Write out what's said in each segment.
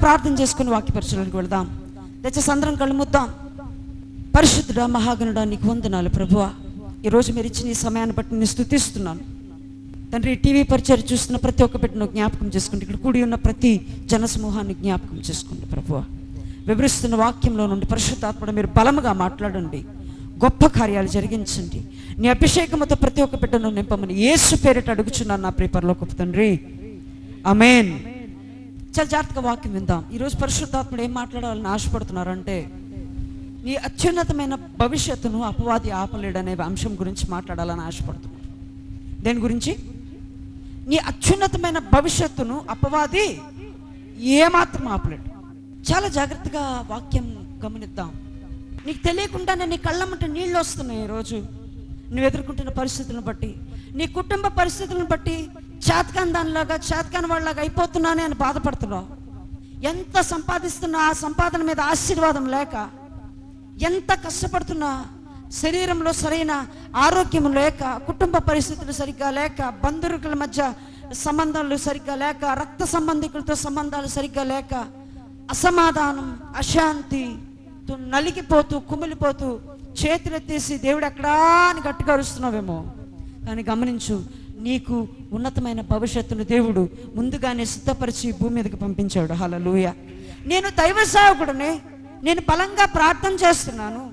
ప్రార్థన చేసుకుని వాక్యపరచడానికి వెళదాం. దయచేసి అందరం కళ్ళుముద్దాం. పరిశుద్ధుడా మహాగణుడా నీకు వందనాలు ప్రభువా. ఈరోజు మీరు ఇచ్చిన ఈ సమయాన్ని బట్టి నేను స్థుతిస్తున్నాను తండ్రి టీవీ పరిచయం చూస్తున్న ప్రతి ఒక్క బిడ్డను జ్ఞాపకం చేసుకుంటే ఇక్కడ కూడి ఉన్న ప్రతి జనసమూహాన్ని జ్ఞాపకం చేసుకోండి ప్రభువ. వివరిస్తున్న వాక్యంలో నుండి పరిశుద్ధాత్మడ మీరు బలముగా మాట్లాడండి. గొప్ప కార్యాలు జరిగించండి. నీ అభిషేకముతో ప్రతి ఒక్క బిడ్డను నింపమని ఏసు పేరిట అడుగుచున్నాను నా ప్రిపర్లో గొప్ప తండ్రి. అమేన్ చాలా జాగ్రత్తగా వాక్యం విందాం. ఈరోజు పరిశుద్ధాత్ముడు ఏం మాట్లాడాలని ఆశపడుతున్నారంటే నీ అత్యున్నతమైన భవిష్యత్తును అపవాది ఆపలేడనే అంశం గురించి మాట్లాడాలని ఆశపడుతున్నారు. దేని గురించి? నీ అత్యున్నతమైన భవిష్యత్తును అపవాది ఏమాత్రం ఆపలేడు. చాలా జాగ్రత్తగా వాక్యం గమనిద్దాం. నీకు తెలియకుండానే నీ కళ్ళమ్మట నీళ్ళు వస్తున్నాయి ఈరోజు. నువ్వు ఎదుర్కొంటున్న పరిస్థితులను బట్టి నీ కుటుంబ పరిస్థితులను బట్టి చేతకాని దానిలాగా చేతకాని వాళ్ళలాగా అయిపోతున్నానే అని బాధపడుతున్నావు. ఎంత సంపాదిస్తున్నా ఆ సంపాదన మీద ఆశీర్వాదం లేక ఎంత కష్టపడుతున్నా శరీరంలో సరైన ఆరోగ్యం లేక కుటుంబ పరిస్థితులు సరిగ్గా లేక బంధువుల మధ్య సంబంధాలు సరిగ్గా లేక రక్త సంబంధికులతో సంబంధాలు సరిగ్గా లేక అసమాధానం అశాంతి నలిగిపోతూ కుమిలిపోతూ చేతులెత్తేసి దేవుడు ఎక్కడా అని గట్టిగా అరుస్తున్నావేమో. కానీ గమనించు నీకు ఉన్నతమైన భవిష్యత్తును దేవుడు ముందుగానే సిద్ధపరిచి భూమి మీదకి పంపించాడు. హలలుయ నేను దైవ సేవకుడిని నేను బలంగా ప్రార్థన చేస్తున్నాను.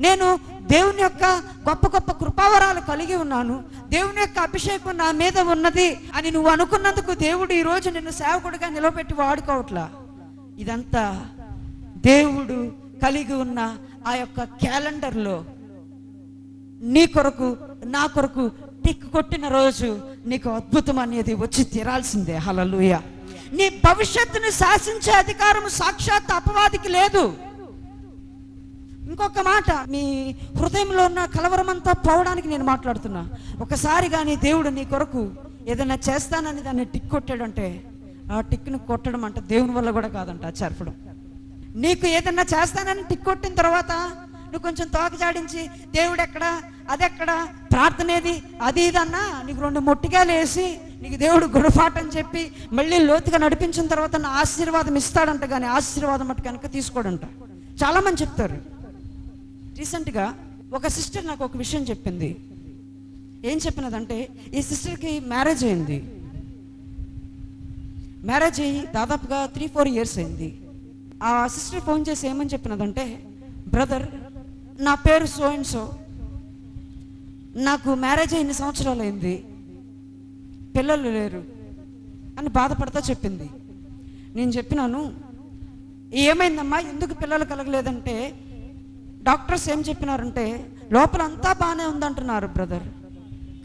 నేను దేవుని యొక్క గొప్ప గొప్ప కృపావరాలు కలిగి ఉన్నాను. దేవుని యొక్క అభిషేకం నా మీద ఉన్నది అని నువ్వు అనుకున్నందుకు దేవుడు ఈరోజు నిన్ను సేవకుడిగా నిలబెట్టి వాడుకోవట్లా? ఇదంతా దేవుడు కలిగి ఉన్న ఆ యొక్క క్యాలెండర్లో. నీ కొరకు నా కొరకు టిక్ కొట్టిన రోజు నీకు అద్భుతం అనేది వచ్చి తీరాల్సిందే. హలలుయ నీ భవిష్యత్తుని శాసించే అధికారం సాక్షాత్ అపవాదికి లేదు. ఇంకొక మాట మీ హృదయంలో ఉన్న కలవరమంతా పోవడానికి నేను మాట్లాడుతున్నా. ఒకసారి కానీ దేవుడు నీ కొరకు ఏదైనా చేస్తానని దాన్ని టిక్ కొట్టాడంటే ఆ టిక్ను కొట్టడం అంటే దేవుని వల్ల కూడా కాదంట ఆ చెరపడం. నీకు ఏదన్నా చేస్తానని టిక్ కొట్టిన తర్వాత నువ్వు కొంచెం తోక జాడించి దేవుడు ఎక్కడా? అదెక్కడ? ప్రార్థన ఏది అది ఇదన్నా నీకు రెండు మొట్టికాయలు వేసి నీకు దేవుడు గుణపాఠం చెప్పి మళ్ళీ లోతుగా నడిపించిన తర్వాత నా ఆశీర్వాదం ఇస్తాడంట కానీ ఆశీర్వాదం అటు కనుక తీసుకోడంట. చాలామంది చెప్తారు. రీసెంట్గా ఒక సిస్టర్ నాకు ఒక విషయం చెప్పింది. ఏం చెప్పినదంటే ఈ సిస్టర్కి మ్యారేజ్ అయింది. మ్యారేజ్ అయ్యి దాదాపుగా త్రీ ఫోర్ ఇయర్స్ అయింది. ఆ సిస్టర్ ఫోన్ చేసి ఏమని చెప్పినదంటే బ్రదర్ నా పేరు సో అండ్ సో నాకు మ్యారేజ్ అయిన సంవత్సరాలు అయింది. పిల్లలు లేరు అని బాధపడతా చెప్పింది. నేను చెప్పినాను ఏమైందమ్మా? ఎందుకు పిల్లలు కలగలేదంటే డాక్టర్స్ ఏం చెప్పినారంటే లోపల అంతా బాగానే ఉందంటున్నారు బ్రదర్.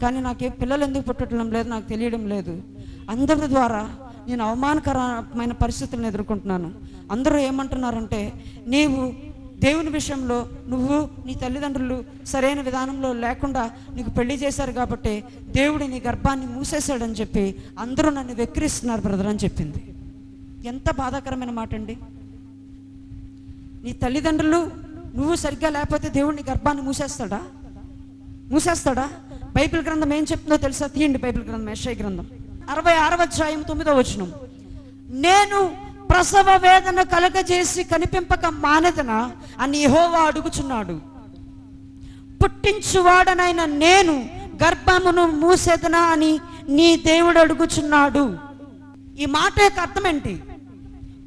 కానీ నాకే పిల్లలు ఎందుకు పుట్టడం లేదు నాకు తెలియడం లేదు. అందరి ద్వారా నేను అవమానకరమైన పరిస్థితులను ఎదుర్కొంటున్నాను. అందరూ ఏమంటున్నారంటే నీవు దేవుని విషయంలో నువ్వు నీ తల్లిదండ్రులు సరైన విధానంలో లేకుండా నీకు పెళ్ళి చేశారు కాబట్టి దేవుడు నీ గర్భాన్ని మూసేశాడని చెప్పి అందరూ నన్ను వెక్కిరిస్తున్నారు బ్రదర్ అని చెప్పింది. ఎంత బాధాకరమైన మాట అండి నీ తల్లిదండ్రులు నువ్వు సరిగ్గా లేకపోతే దేవుడిని గర్భాన్ని మూసేస్తాడా? మూసేస్తాడా? బైబిల్ గ్రంథం ఏం చెప్తుందో తెలుసా? తీయండి బైబిల్ గ్రంథం యశ్వ గ్రంథం. అరవై ఆరవ అధ్యాయం తొమ్మిదో వచనం. నేను ప్రసవ వేదన కలగజేసి కనిపింపక మానదన అని యహోవా అడుగుచున్నాడు. పుట్టించువాడనైన నేను గర్భమును మూసేదనా అని నీ దేవుడు అడుగుచున్నాడు. ఈ మాట యొక్క అర్థం ఏంటి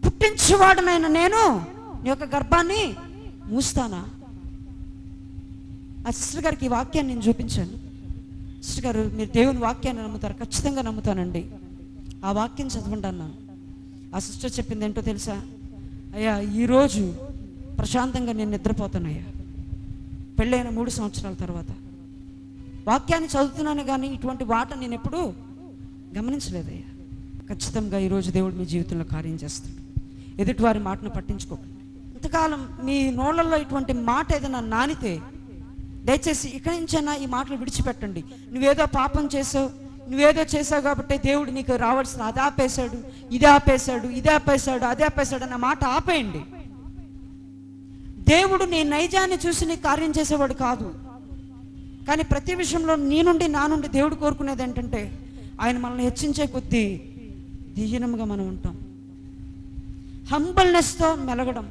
పుట్టించువాడనైన నేను నీ యొక్క గర్భాన్ని మూస్తానా? ఆ సిస్టర్ గారికి ఈ వాక్యాన్ని నేను చూపించాను. సిస్టర్ గారు మీరు దేవుని వాక్యాన్ని నమ్ముతారు ఖచ్చితంగా నమ్ముతానండి. ఆ వాక్యం చదవండి అన్నాను ఆ సిస్టర్ చెప్పింది ఏంటో తెలుసా? అయ్యా ఈరోజు ప్రశాంతంగా నేను నిద్రపోతానయ్యా. పెళ్ళైన మూడు సంవత్సరాల తర్వాత. వాక్యాన్ని చదువుతున్నాను కానీ ఇటువంటి వాట నేను ఎప్పుడూ గమనించలేదయ్యా. ఖచ్చితంగా ఈరోజు దేవుడు మీ జీవితంలో కార్యం చేస్తాడు. ఎదుటివారి మాటను పట్టించుకోకండి. ఇంతకాలం మీ నోళ్ళల్లో ఇటువంటి మాట ఏదైనా నానితే దయచేసి ఇక్కడి నుంచైనా ఈ మాటలు విడిచిపెట్టండి. నువ్వేదో పాపం చేసావు నువ్వేదో చేసావు కాబట్టి దేవుడు నీకు రావాల్సిన అది ఆపేశాడు ఇది ఆపేశాడు ఇది ఆపేశాడు అది ఆపేశాడు అన్న మాట ఆపేయండి. దేవుడు నీ నైజాన్ని చూసి నీ కార్యం చేసేవాడు కాదు. కానీ ప్రతి విషయంలో నీ నుండి నా నుండి దేవుడు కోరుకునేది ఏంటంటే ఆయన మనల్ని హెచ్చించే కొద్దీ దీనముగా మనం ఉంటాం. హంబల్నెస్తో మెలగడం.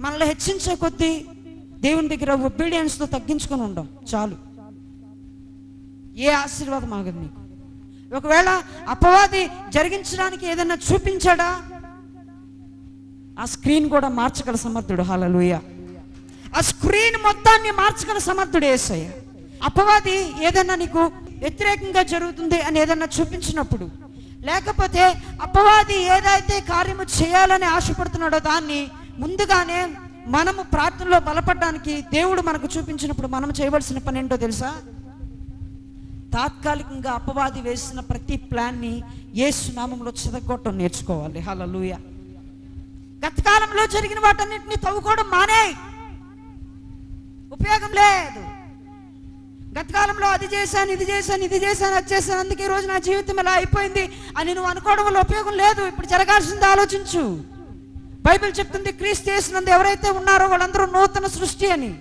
మనల్ని హెచ్చించే కొద్దీ దేవుని దగ్గర ఒబీడియన్స్తో తగ్గించుకొని ఉండం. చాలు. ఏ ఆశీర్వాదం ఆగదు నీకు. ఒకవేళ అపవాది జరిగించడానికి ఏదైనా చూపించాడా? ఆ స్క్రీన్ కూడా మార్చగల సమర్థుడు. హాలలుయ ఆ స్క్రీన్ మొత్తాన్ని మార్చగల సమర్థుడు ఏసయ్య. అపవాది ఏదైనా నీకు వ్యతిరేకంగా జరుగుతుంది అని ఏదైనా చూపించినప్పుడు లేకపోతే అపవాది ఏదైతే కార్యము చేయాలని ఆశపడుతున్నాడో దాన్ని ముందుగానే మనము ప్రార్థనలో బలపడడానికి దేవుడు మనకు చూపించినప్పుడు మనం చేయవలసిన పని ఏంటో తెలుసా? తాత్కాలికంగా అపవాది వేసిన ప్రతి ప్లాన్ని యేసు నామంలో చెదగొట్టడం నేర్చుకోవాలి. హలలుయ గతకాలంలో జరిగిన వాటన్నిటిని తవ్వుకోవడం మానే. ఉపయోగం లేదు. గతకాలంలో అది చేశాను ఇది చేశాను ఇది చేశాను అది చేశాను అందుకే ఈ రోజు నా జీవితం ఇలా అయిపోయింది అని నువ్వు అనుకోవడం వల్ల ఉపయోగం లేదు. ఇప్పుడు జరగాల్సింది ఆలోచించు. బైబిల్ చెప్తుంది క్రీస్తు చేసినందు ఎవరైతే ఉన్నారో వాళ్ళందరూ నూతన సృష్టి అని.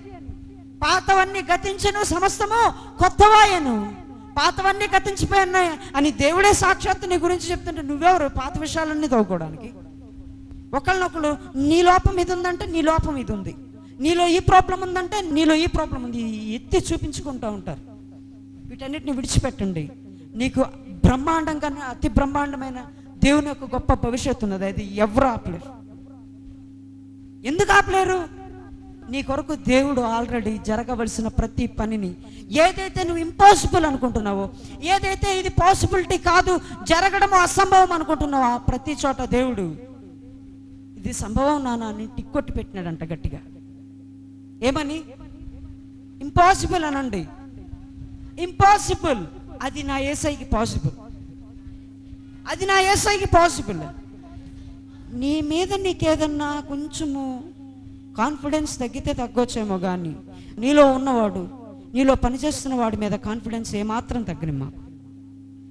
పాతవన్నీ గతించను సమస్తము కొత్తవాయను. పాతవన్నీ గతించిపోయాయి అని దేవుడే సాక్షాత్తు నీ గురించి చెప్తుంటే నువ్వెవరు పాత విషయాలన్నీ తవ్వుకోవడానికి? ఒకళ్ళనొకళ్ళు నీ లోపం ఇది ఉందంటే నీ లోపం ఇది ఉంది. నీలో ఈ ప్రాబ్లం ఉందంటే నీలో ఈ ప్రాబ్లం ఉంది. ఎత్తి చూపించుకుంటూ ఉంటారు. వీటన్నిటిని విడిచిపెట్టండి. నీకు బ్రహ్మాండం కన్నా అతి బ్రహ్మాండమైన దేవుని యొక్క గొప్ప భవిష్యత్తు ఉన్నది. అది ఎవరు ఆపలేరు? ఎందుకు ఆపలేరు? నీ కొరకు దేవుడు ఆల్రెడీ జరగవలసిన ప్రతి పనిని. ఏదైతే నువ్వు ఇంపాసిబుల్ అనుకుంటున్నావో ఏదైతే ఇది పాసిబిలిటీ కాదు జరగడం అసంభవం అనుకుంటున్నావో ఆ ప్రతి చోట దేవుడు ఇది సంభవం నానా అని టిక్కొట్టి పెట్టినాడంట గట్టిగా. ఏమని? ఇంపాసిబుల్ అనండి. ఇంపాసిబుల్ అది నా ఏసైకి పాసిబుల్ అది నా ఏసైకి పాసిబుల్ నీ మీద నీకేదన్నా కొంచెము కాన్ఫిడెన్స్ తగ్గితే తగ్గొచ్చేమో కానీ నీలో ఉన్నవాడు నీలో పనిచేస్తున్న వాడి మీద కాన్ఫిడెన్స్ ఏమాత్రం తగ్గనిమ్మా.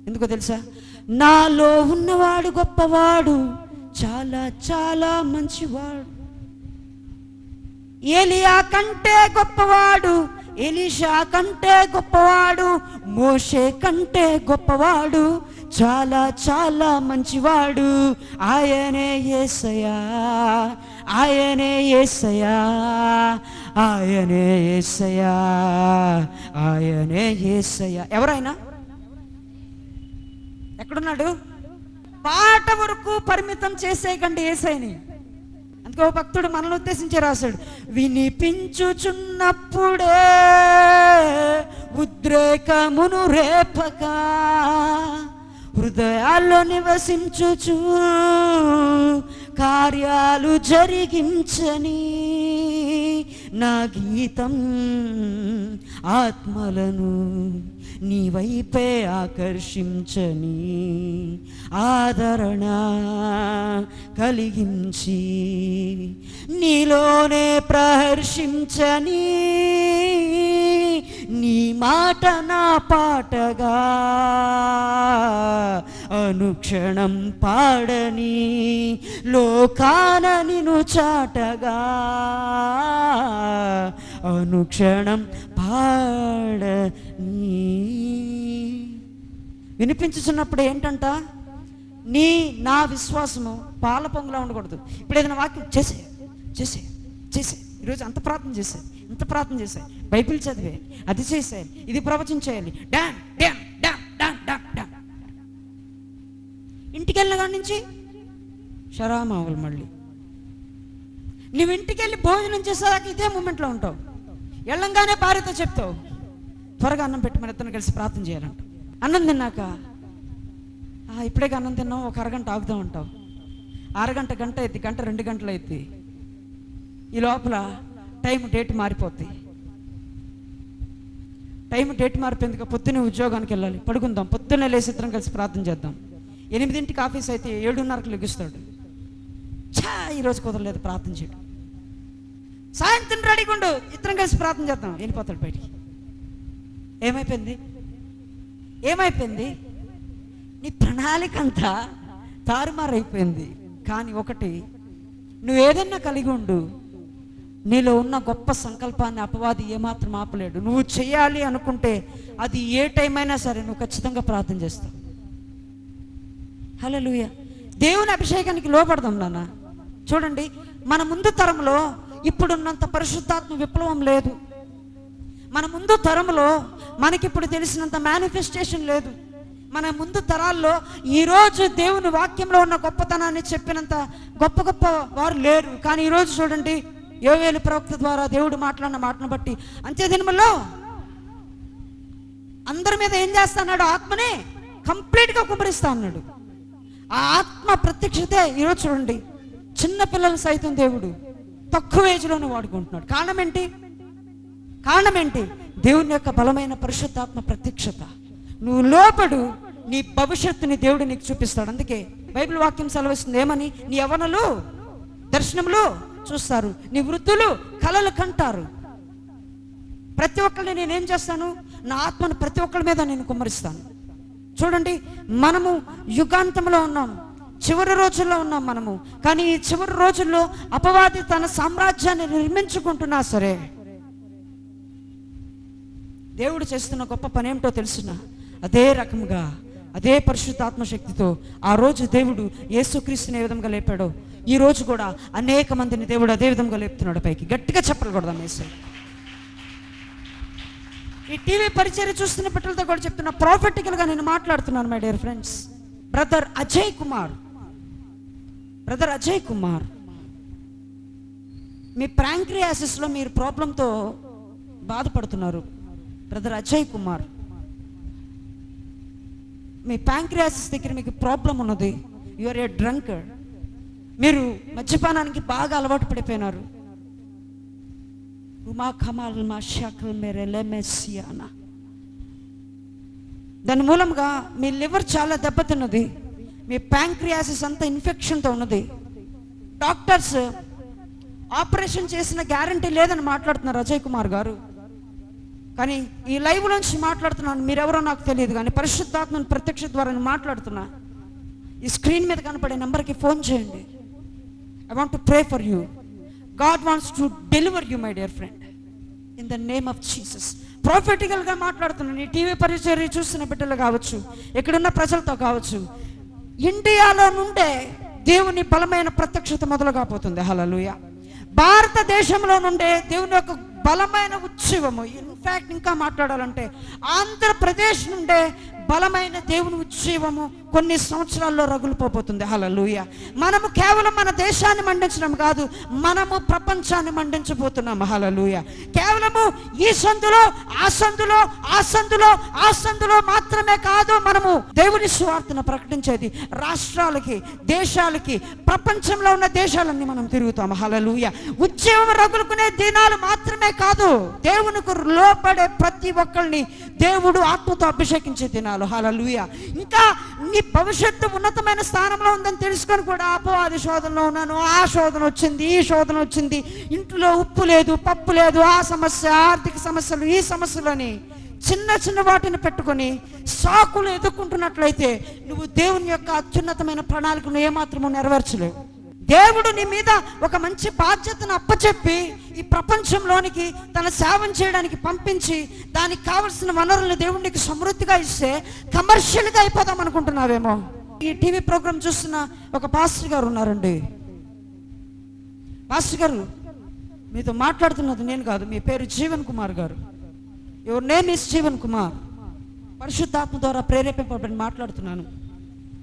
ఎందుకో తెలుసా? నాలో ఉన్నవాడు గొప్పవాడు చాలా చాలా మంచివాడు. ఏలియా కంటే గొప్పవాడు ఎలీషా కంటే గొప్పవాడు మోషే కంటే గొప్పవాడు చాలా చాలా మంచివాడు. ఆయనే ఏసయా ఆయనే ఏసయా ఆయనే ఏసయా ఆయనే ఏసయా ఎవరైనా? ఎక్కడున్నాడు? పాట వరకు పరిమితం చేసేయకండి ఏసైని అందుకే ఓ భక్తుడు మనల్ని ఉద్దేశించి రాశాడు వినిపించుచున్నప్పుడే ఉద్రేకమును రేపక హృదయాల్లో నివసించుచు కార్యాలు జరిగించని నా గీతం ఆత్మలను నీ వైపే ఆకర్షించని ఆదరణ కలిగించి నీలోనే ప్రహర్షించని నీ మాట నా పాటగా అనుక్షణం పాడని లోకాన నిను చాటగా అనుక్షణం పాడని. వినిపించుచున్నప్పుడు ఏంటంట? నీ నా విశ్వాసము పాల పొంగులా ఉండకూడదు. ఇప్పుడు ఏదైనా వాక్యం చేసే చేసే చేసే. ఈరోజు అంత ప్రార్థన చేసే ఇంత ప్రార్థన చేసే. బైబిల్ చదివే అది చేసేయాలి ఇది ప్రవచనం చేయాలి. డ్యాన్ డాన్! ఇంటికి వెళ్ళిన నుంచి? షరామావులు మళ్ళీ. నువ్వు ఇంటికి వెళ్ళి భోజనం చేసేదాకా ఇదే మూమెంట్లో ఉంటావు. వెళ్ళంగానే భార్యతో చెప్తావు. త్వరగా అన్నం పెట్టి మన ఇద్దరం కలిసి ప్రార్థన చేయాలంట. అన్నం తిన్నాక "ఆ, ఇప్పుడే అన్నం తిన్నాం ఒక అరగంట ఆగుదాం అంటావు. అరగంట గంట అయింది గంట రెండు గంటలు అయింది. ఈ లోపల టైం డేట్ మారిపోద్ది. టైం డేట్ మారిపోయింది ఇక పొద్దున్నే ఉద్యోగానికి వెళ్ళాలి. పడుకుందాం పొద్దున్నే లేసి ఇద్దరం కలిసి ప్రార్థన చేద్దాం. ఎనిమిదింటికి ఆఫీస్ అయితే ఏడున్నరకు లెగుస్తాడు ఛా ఈరోజు కుదరలేదు ప్రార్థన చేయడం సాయంత్రం రెడీగా ఉండు ఇద్దరం కలిసి ప్రార్థన చేద్దాం. వెళ్ళిపోతాడు బయటికి. ఏమైపోయింది? ఏమైపోయింది? నీ ప్రణాళిక అంతా తారుమారైపోయింది. కానీ ఒకటి నువ్వు ఏదన్నా కలిగి ఉండు. నీలో ఉన్న గొప్ప సంకల్పాన్ని అపవాది ఏమాత్రం ఆపలేడు. నువ్వు చేయాలి అనుకుంటే అది ఏ టైం అయినా సరే నువ్వు ఖచ్చితంగా ప్రార్థన చేస్తావు. హలో దేవుని అభిషేకానికి లోపడదాం నాన్న. చూడండి మన ముందు తరంలో ఇప్పుడున్నంత పరిశుద్ధాత్మ విప్లవం లేదు. మన ముందు తరంలో మనకిప్పుడు తెలిసినంత మేనిఫెస్టేషన్ లేదు. మన ముందు తరాల్లో ఈరోజు దేవుని వాక్యంలో ఉన్న గొప్పతనాన్ని చెప్పినంత గొప్ప గొప్ప వారు లేరు. కానీ ఈరోజు చూడండి యోవేలు ప్రవక్త ద్వారా దేవుడు మాట్లాడిన మాటను బట్టి అంతే దినముల్లో అందరి మీద ఏం చేస్తాడు ఆత్మనే కంప్లీట్గా కుమరిస్తా అన్నాడు. ఆ ఆత్మ ప్రత్యక్షతే ఈరోజు చూడండి చిన్నపిల్లలు సైతం దేవుడు తక్కువ ఏజ్లోనే వాడుకుంటున్నాడు. కారణం ఏంటి? కారణం ఏంటి? దేవుని యొక్క బలమైన పరిశుద్ధాత్మ ప్రత్యక్షత. నువ్వు లోపడు నీ భవిష్యత్తుని దేవుడు నీకు చూపిస్తాడు. అందుకే బైబిల్ వాక్యం సెలవిస్తుంది. ఏమని? నీ యవనలు దర్శనములు చూస్తారు. నీ వృద్ధులు కలలు కంటారు. ప్రతి ఒక్కరిని నేనేం చేస్తాను? నా ఆత్మను ప్రతి ఒక్కరి మీద నేను కుమ్మరిస్తాను. చూడండి మనము యుగాంతంలో ఉన్నాం చివరి రోజుల్లో ఉన్నాం మనము. కానీ ఈ చివరి రోజుల్లో అపవాది తన సామ్రాజ్యాన్ని నిర్మించుకుంటున్నా సరే దేవుడు చేస్తున్న గొప్ప పని ఏమిటో తెలుసునా? అదే రకముగా అదే పరిశుద్ధాత్మ శక్తితో ఆ రోజు దేవుడు యేసుక్రీస్తుని ఏ విధంగా లేపాడో ఈ రోజు కూడా అనేక మందిని దేవుడు అదే విధంగా లేపుతున్నాడు పైకి. గట్టిగా చెప్పకూడదాం వేసే ఈ టీవీ పరిచయం చూస్తున్న బిడ్డలతో కూడా చెప్తున్నా ప్రాఫిటికల్గా నేను మాట్లాడుతున్నాను my dear friends brother Ajay Kumar brother Ajay Kumar మీ ప్రాంక్రియాసిస్లో మీరు ప్రాబ్లంతో బాధపడుతున్నారు బ్రదర్ అజయ్ కుమార్ మీ ప్యాంక్రియాసిస్ దగ్గర మీకు ప్రాబ్లం ఉన్నది యు ఆర్ ఏ డ్రంకర్ మీరు మద్యపానానికి బాగా అలవాటు పడిపోయినారు. ఉమా మా షకల్ మేరే లెమెసియానా దాని మూలంగా మీ లివర్ చాలా దెబ్బతిన్నది. మీ ప్యాంక్రియాసిస్ అంతా ఇన్ఫెక్షన్తో ఉన్నది. డాక్టర్స్ ఆపరేషన్ చేసిన గ్యారంటీ లేదని మాట్లాడుతున్నారు అజయ్ కుమార్ గారు. కానీ ఈ లైవ్ నుంచి మాట్లాడుతున్నాను మీరెవరో నాకు తెలియదు కానీ పరిశుద్ధాత్మను ప్రత్యక్ష ద్వారా నేను మాట్లాడుతున్నా. ఈ స్క్రీన్ మీద కనపడే నెంబర్కి ఫోన్ చేయండి. I want to pray for you God wants to deliver you my dear friend in the name of జీసస్గా మాట్లాడుతున్నాను. ఈ టీవీ పరిచర్య చూస్తున్న బిడ్డలు కావచ్చు ఇక్కడున్న ప్రజలతో కావచ్చు ఇండియాలో నుండే దేవుని బలమైన ప్రత్యక్షత మొదలు కాబోతుంది హలలుయ భారతదేశంలో నుండే దేవుని యొక్క బలమైన ఉత్సవము. ఇన్ఫ్యాక్ట్ ఇంకా మాట్లాడాలంటే ఆంధ్రప్రదేశ్ నుండే బలమైన దేవుని ఉత్సవము కొన్ని సంవత్సరాల్లో రగులుపోబోతుంది. హలలుయ మనము కేవలం మన దేశాన్ని మండించడం కాదు మనము ప్రపంచాన్ని మండించబోతున్నాం హలలుయ కేవలము ఈ సందులో ఆ సందులో ఆ సందులో ఆ సందులో మాత్రమే కాదు మనము దేవుని సువార్తను ప్రకటించేది. రాష్ట్రాలకి దేశాలకి ప్రపంచంలో ఉన్న దేశాలన్నీ మనం తిరుగుతాం హలలుయ ఉద్యమం రగులుకునే దినాలు మాత్రమే కాదు దేవునికి లోపడే ప్రతి ఒక్కరిని దేవుడు ఆత్మతో అభిషేకించే దినాలు. హలలుయ ఇంకా నీ భవిష్యత్తు ఉన్నతమైన స్థానంలో ఉందని తెలుసుకొని కూడా అపవాది శోధనలో ఉన్నాను. ఆ శోధన వచ్చింది ఈ శోధన వచ్చింది. ఇంట్లో ఉప్పు లేదు పప్పు లేదు. ఆ సమస్య ఆర్థిక సమస్యలు ఈ సమస్యలని చిన్న చిన్న వాటిని పెట్టుకొని సాకులు ఎదుర్కొంటున్నట్లయితే నువ్వు దేవుని యొక్క అత్యున్నతమైన ప్రణాళికను ఏమాత్రము నెరవేర్చలేవు. దేవుడు నీ మీద ఒక మంచి బాధ్యతను అప్పచెప్పి ఈ ప్రపంచంలోనికి తన సేవం చేయడానికి పంపించి దానికి కావలసిన వనరులను దేవుడికి సమృద్ధిగా ఇస్తే కమర్షియల్గా అయిపోదాం అనుకుంటున్నావేమో. ఈ టీవీ ప్రోగ్రామ్ చూస్తున్న ఒక పాస్టర్ గారు ఉన్నారండి. పాస్టర్ గారు మీతో మాట్లాడుతున్నది నేను కాదు మీ పేరు జీవన్ కుమార్ గారు. Your name is Jeevan Kumar. పరిశుద్ధాత్మ ద్వారా ప్రేరేపింపబడి మాట్లాడుతున్నాను.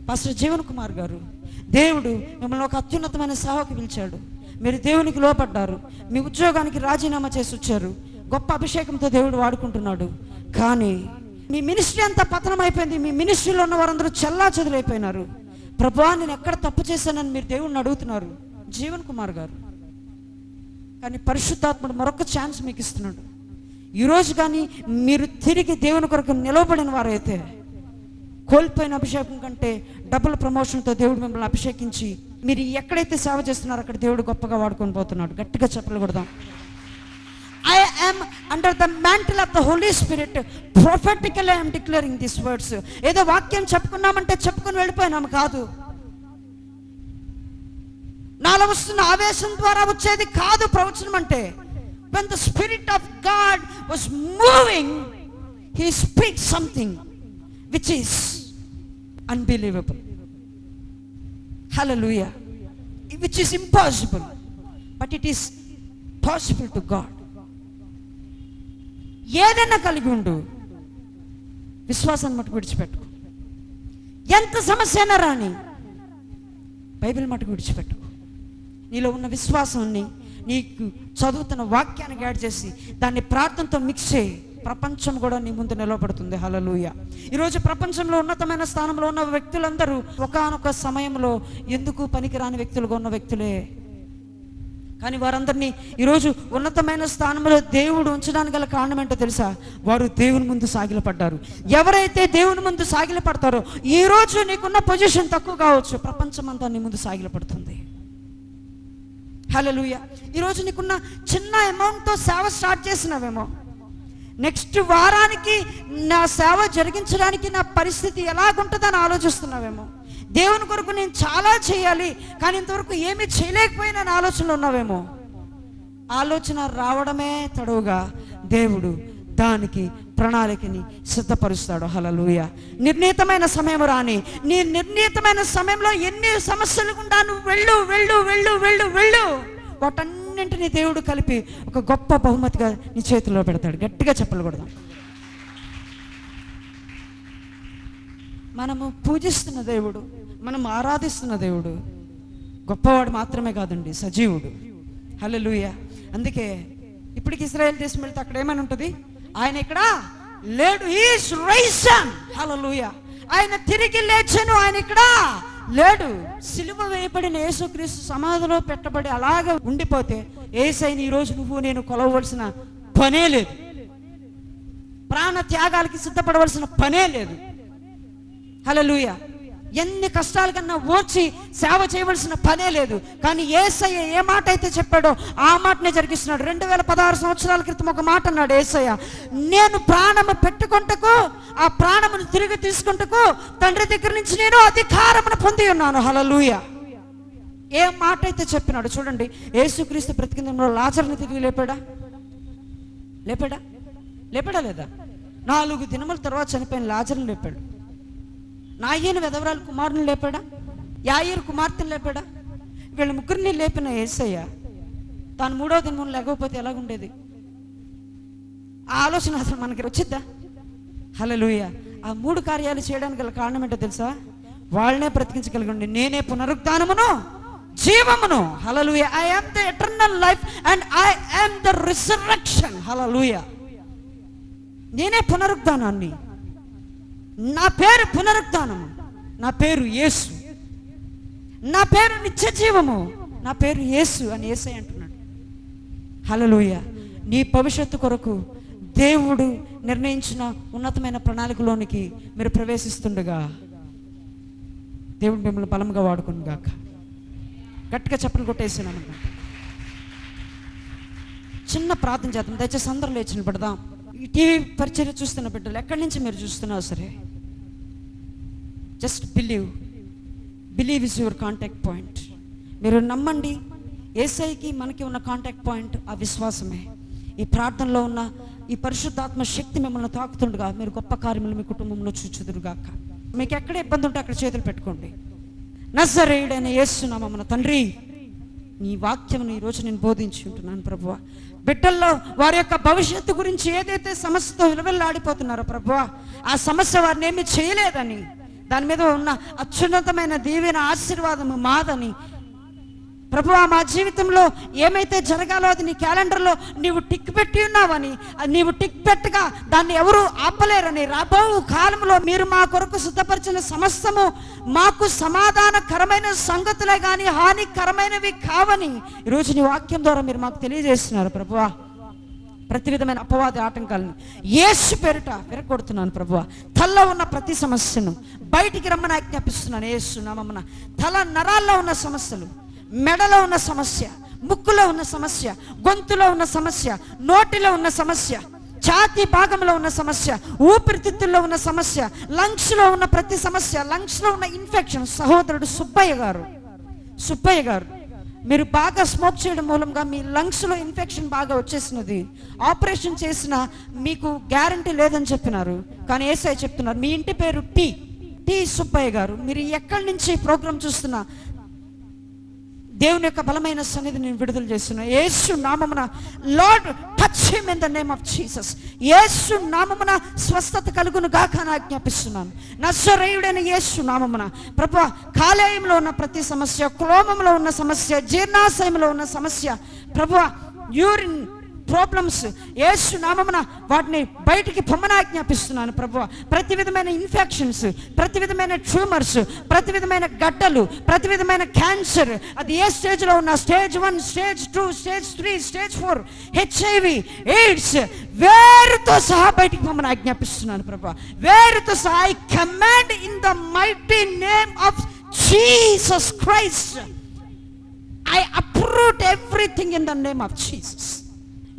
పాస్టర్ జీవన్ కుమార్ గారు దేవుడు మిమ్మల్ని ఒక అత్యున్నతమైన సేవకు పిలిచాడు. మీరు దేవునికి లోపడ్డారు మీ ఉద్యోగానికి రాజీనామా చేసి వచ్చారు. గొప్ప అభిషేకంతో దేవుడు వాడుకుంటున్నాడు. కానీ మీ మినిస్ట్రీ అంతా పతనం అయిపోయింది. మీ మినిస్ట్రీలో ఉన్న వారందరూ చల్లా చెదురైపోయినారు. ప్రభా నేను ఎక్కడ తప్పు చేశానని మీరు దేవుడిని అడుగుతున్నారు. జీవన్ కుమార్ గారు. కానీ పరిశుద్ధాత్ముడు మరొక ఛాన్స్ మీకు ఇస్తున్నాడు. ఈరోజు కానీ మీరు తిరిగి దేవుని కొరకు నిలవబడిన వారైతే కోల్పోయిన అభిషేకం కంటే డబుల్ ప్రమోషన్తో దేవుడు మిమ్మల్ని అభిషేకించి మీరు ఎక్కడైతే సేవ చేస్తున్నారో అక్కడ దేవుడు గొప్పగా వాడుకొని పోతున్నాడు. గట్టిగా చెప్పలు I am under the mantle of the holy spirit prophetical I'm declaring this words ఏదో వాక్యం చెప్పుకున్నామంటే చెప్పుకుని వెళ్ళిపోయినాము కాదు. నాలో వస్తున్న ఆవేశం ద్వారా వచ్చేది కాదు ప్రవచనం అంటే. When the spirit of God was moving he speak something which is unbelievable hello hallelujah which is impossible but it is possible to God ఏదైనా కలిగి ఉండు. విశ్వాసాన్ని మటుకు విడిచిపెట్టు ఎంత సమస్య అయినా రాని బైబిల్ మటుకు విడిచిపెట్టు నీలో ఉన్న విశ్వాసాన్ని నీకు చదువుతున్న వాక్యాన్ని యాడ్ చేసి దాన్ని ప్రార్థనతో మిక్స్ చేయి. ప్రపంచం కూడా నీ ముందు నిలబడుతుంది. హలలుయ ఈరోజు ప్రపంచంలో ఉన్నతమైన స్థానంలో ఉన్న వ్యక్తులందరూ ఒకానొక సమయంలో ఎందుకు పనికిరాని వ్యక్తులుగా ఉన్న వ్యక్తులే? కానీ వారందరినీ ఈరోజు ఉన్నతమైన స్థానంలో దేవుడు ఉంచడానికి గల కారణం ఏంటో తెలుసా? వారు దేవుని ముందు సాగిలపడ్డారు. ఎవరైతే దేవుని ముందు సాగిలపడతారో ఈ రోజు నీకున్న పొజిషన్ తక్కువ కావచ్చు. ప్రపంచం అంతా నీ ముందు సాగిలపడుతుంది. హలోయ ఈరోజు నీకున్న చిన్న అమౌంట్తో సేవ స్టార్ట్ చేసినావేమో. నెక్స్ట్ వారానికి నా సేవ జరిగించడానికి నా పరిస్థితి ఎలాగుంటుందని ఆలోచిస్తున్నావేమో. దేవుని కొరకు నేను చాలా చేయాలి కానీ ఇంతవరకు ఏమీ చేయలేకపోయినా ఆలోచనలు ఉన్నావేమో. ఆలోచన రావడమే తడవుగా దేవుడు దానికి ప్రణాళికని సిద్ధపరుస్తాడు. హలలుయ నిర్ణీతమైన సమయం రాని నీ నిర్ణీతమైన సమయంలో ఎన్ని సమస్యలు గుండా నువ్వు వెళ్ళు వెళ్ళు వెళ్ళు వెళ్ళు వెళ్ళు. వాటన్ని వాటన్నింటినీ దేవుడు కలిపి ఒక గొప్ప బహుమతిగా నీ చేతిలో పెడతాడు. గట్టిగా చెప్పలు మనము పూజిస్తున్న దేవుడు మనం ఆరాధిస్తున్న దేవుడు గొప్పవాడు మాత్రమే కాదండి సజీవుడు. హల్లెలూయా. అందుకే ఇప్పటికి ఇస్రాయల్ దేశం వెళ్తే అక్కడ ఏమని ఉంటుంది? ఆయన ఇక్కడ లేడు. Is risen hallelujah. ఆయన తిరిగి లేచను. ఆయన ఇక్కడ లేడు సిలువ వేయబడిన యేసుక్రీస్తు సమాధిలో పెట్టబడి అలాగే ఉండిపోతే ఏసైని ఈరోజు నువ్వు నేను కొలవలసిన పనే లేదు. ప్రాణ త్యాగాలకి సిద్ధపడవలసిన పనే లేదు. హలలుయ ఎన్ని కష్టాల కన్నా ఓర్చి సేవ చేయవలసిన పనే లేదు. కానీ ఏసయ్య ఏ మాట అయితే చెప్పాడో ఆ మాటనే జరిగిస్తున్నాడు. రెండు వేల పదహారు సంవత్సరాల క్రితం ఒక మాట అన్నాడు ఏసయ్య నేను ప్రాణము పెట్టుకుంటకు ఆ ప్రాణమును తిరిగి తీసుకుంటకు తండ్రి దగ్గర నుంచి నేను అధికారమును పొంది ఉన్నాను. హలలుయ ఏ మాట అయితే చెప్పినాడు చూడండి ఏసుక్రీస్తు బ్రతికిందంలో లాజర్ని తిరిగి లేపాడా? లేపాడా? లేపాడా లేదా? నాలుగు దినముల తర్వాత చనిపోయిన లాజర్ని లేపాడు. నాయన వెదవరాలు కుమారుని లేపాడా? యాయేరు కుమార్తెను లేపాడా? వీళ్ళ ముగ్గురిని లేపిన ఏసయ్య తాను మూడో దినం లేకపోతే ఎలాగుండేది? ఆ ఆలోచన అసలు మనకి వచ్చిద్దా? హలలుయ ఆ మూడు కార్యాలు చేయడానికి గల కారణం ఏంటో తెలుసా? వాళ్ళనే బ్రతికించగలిగండి. నేనే పునరుద్ధానమును జీవమును. Hallelujah I am the eternal life and I am the resurrection hallelujah నేనే పునరుద్ధానాన్ని. నా పేరు పునరుద్ధానము. నా పేరు యేసు. నా పేరు నిత్య జీవము. నా పేరు యేసు అని యేసై అంటున్నాడు. హలలుయ నీ భవిష్యత్తు కొరకు దేవుడు నిర్ణయించిన ఉన్నతమైన ప్రణాళికలోనికి మీరు ప్రవేశిస్తుండగా దేవుడు మిమ్మల్ని బలంగా వాడుకుని గాక గట్టిగా చెప్పలు కొట్టేసినామన్నమాట చిన్న ప్రార్థన చేద్దాం. దయచేసి అందరూ లేచి నిలబడదాం. ఈ టీవీ పరిచర్య చూస్తున్న బిడ్డలు ఎక్కడి నుంచి మీరు చూస్తున్నా సరే? Just believe believe is your contact point మీరు నమ్మండి. ఏసైకి మనకి ఉన్న కాంటాక్ట్ పాయింట్ ఆ విశ్వాసమే. ఈ ప్రార్థనలో ఉన్న ఈ పరిశుద్ధాత్మ శక్తి మిమ్మల్ని తాకుతుండగా మీరు గొప్ప కార్యములు మీ కుటుంబంలో చూచుదురుగాక. మీకు ఎక్కడ ఇబ్బంది ఉంటే అక్కడ చేతులు పెట్టుకోండి. నజరేయుడైన యేసునామా మన తండ్రి. నీ వాక్యమును ఈరోజు నేను బోధించి ఉంటున్నాను ప్రభువ. బిడ్డల్లో వారి యొక్క భవిష్యత్తు గురించి ఏదైతే సమస్యతో విలువెల్లాడిపోతున్నారో ప్రభువ ఆ సమస్య వారిని ఏమీ చేయలేదని దాని మీద ఉన్న అత్యున్నతమైన దీవెన ఆశీర్వాదము మాదని ప్రభువ మా జీవితంలో ఏమైతే జరగాలో అది నీ క్యాలెండర్లో నీవు టిక్ పెట్టి ఉన్నావని నీవు టిక్ పెట్టగా దాన్ని ఎవరు ఆపలేరని రాబో కాలంలో మీరు మా కొరకు సిద్ధపరిచిన సమస్తము మాకు సమాధానకరమైన సంగతులే కానీ హానికరమైనవి కావని ఈరోజు నీ వాక్యం ద్వారా మీరు మాకు తెలియజేస్తున్నారు ప్రభువా ప్రతి విధమైన అపవాది ఆటంకాలను ఏసు పేరిట విరగొడుతున్నాను ప్రభువ తల్లో ఉన్న ప్రతి సమస్యను బయటికి రమ్మని ఆజ్ఞాపిస్తున్నాను ఏసు నామమున. తల నరాల్లో ఉన్న సమస్యలు మెడలో ఉన్న సమస్య ముక్కులో ఉన్న సమస్య గొంతులో ఉన్న సమస్య నోటిలో ఉన్న సమస్య ఛాతీ భాగంలో ఉన్న సమస్య ఊపిరితిత్తుల్లో ఉన్న సమస్య లంగ్స్లో ఉన్న ప్రతి సమస్య లంగ్స్లో ఉన్న ఇన్ఫెక్షన్. సహోదరుడు సుబ్బయ్య గారు సుబ్బయ్య గారు మీరు బాగా స్మోక్ చేయడం మూలంగా మీ లంగ్స్లో ఇన్ఫెక్షన్ బాగా వచ్చేసినది. ఆపరేషన్ చేసిన మీకు గ్యారంటీ లేదని చెప్పినారు. కానీ ఏసఐ చెప్తున్నారు మీ ఇంటి పేరు టీ టీ సుబ్బయ్య గారు. మీరు ఎక్కడి నుంచి ప్రోగ్రామ్ చూస్తున్నా దేవుని యొక్క బలమైన సన్నిధి నేను విడుదల చేస్తున్నా యేసు నామమున Lord touch him in the name of Jesus యేసు నామమున స్వస్థత కలుగును గాక అని ఆజ్ఞాపిస్తున్నాను. నశ్వరయుడైన యేసు నామమున. ప్రభు కాలేయంలో ఉన్న ప్రతి సమస్య క్రోమంలో ఉన్న సమస్య జీర్ణాశయంలో ఉన్న సమస్య ప్రభు యూరిన్ ప్రాబ్లమ్స్ ఏసు నామమున వాటిని బయటికి పొమ్మన ఆజ్ఞాపిస్తున్నాను ప్రభు ప్రతి విధమైన ఇన్ఫెక్షన్స్ ప్రతి విధమైన ట్యూమర్స్ ప్రతి విధమైన గడ్డలు ప్రతి విధమైన క్యాన్సర్ అది ఏ స్టేజ్లో ఉన్న stage one stage two stage three stage four HIV AIDS వేరుతో సహా బయటికి పొమ్మని ఆజ్ఞాపిస్తున్నాను ప్రభు వేరుతో సహా I command in the mighty name of Jesus Christ I uproot everything in the name of Jesus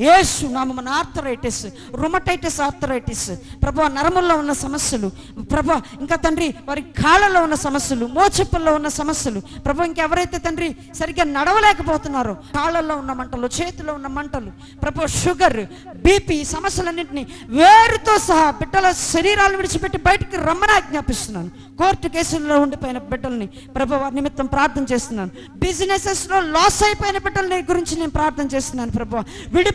యేసు నామమున ఆర్థరైటిస్ రుమటైటిస్ ఆర్థరైటిస్. ప్రభు నరముల్లో ఉన్న సమస్యలు. ప్రభా ఇంకా తండ్రి వారి కాళ్ళలో ఉన్న సమస్యలు మోచెప్పుల్లో ఉన్న సమస్యలు. ప్రభు ఇంకెవరైతే తండ్రి సరిగ్గా నడవలేకపోతున్నారో కాళ్ళల్లో ఉన్న మంటలు చేతిలో ఉన్న మంటలు. ప్రభు షుగర్ బీపీ సమస్యలన్నింటినీ వేరుతో సహా బిడ్డల శరీరాలు విడిచిపెట్టి బయటికి రమ్మని ఆజ్ఞాపిస్తున్నాను. కోర్టు కేసుల్లో ఉండిపోయిన బిడ్డల్ని ప్రభు వారి నిమిత్తం ప్రార్థన చేస్తున్నాను. బిజినెసెస్లో లాస్ అయిపోయిన బిడ్డల గురించి నేను ప్రార్థన చేస్తున్నాను ప్రభు.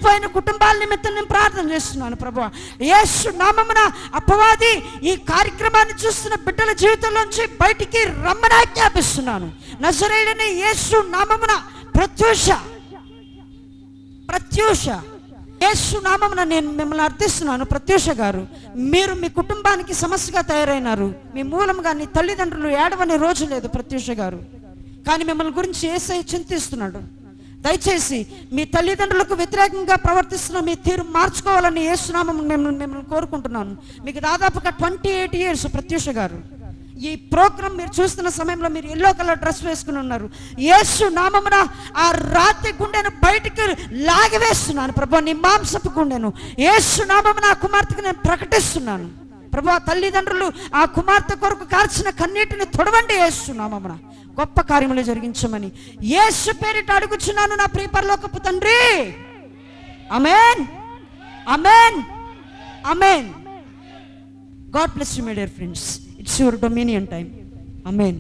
విడిపోయిన కుటుంబాల నిమిత్తం నేను ప్రార్థన చేస్తున్నాను ప్రభు. యేసు నామమున అపవాది ఈ కార్యక్రమాన్ని చూస్తున్న బిడ్డల జీవితంలోంచి బయటికి రమ్మని ఆజ్ఞాపిస్తున్నాను. నజరేడని యేసు నామమున ప్రత్యూష ప్రత్యూష. యేసు నామమున నేను మిమ్మల్ని అర్థిస్తున్నాను ప్రత్యూష గారు. మీరు మీ కుటుంబానికి సమస్యగా తయారైనారు. మీ మూలంగా నీ తల్లిదండ్రులు ఏడవని రోజు లేదు ప్రత్యూష గారు. కానీ మిమ్మల్ని గురించి ఏసై చింతిస్తున్నాడు. దయచేసి మీ తల్లిదండ్రులకు వ్యతిరేకంగా ప్రవర్తిస్తున్న మీ తీరు మార్చుకోవాలని ఏసునామం మేము మిమ్మల్ని కోరుకుంటున్నాను. మీకు దాదాపుగా ట్వంటీ ఎయిట్ ఇయర్స్ ప్రత్యూష గారు. ఈ ప్రోగ్రామ్ మీరు చూస్తున్న సమయంలో మీరు ఎల్లో కలర్ డ్రెస్ వేసుకుని ఉన్నారు. యేసు నామమున ఆ రాతి గుండెను బయటికి లాగివేస్తున్నాను ప్రభు నీ మాంసపు గుండెను. యేసు నామమున ఆ కుమార్తెకు నేను ప్రకటిస్తున్నాను. ప్రభా తల్లిదండ్రులు ఆ కుమార్తె కొరకు కాల్చిన కన్నీటిని తొడవండి వేస్తున్నామమ్మ గొప్ప కార్యములు జరిగించమని. ఏసు పేరిట అడుగుచున్నాను నా ప్రియపరలోకపు తండ్రి. Amen amen amen God bless you my dear friends. It's your dominion time amen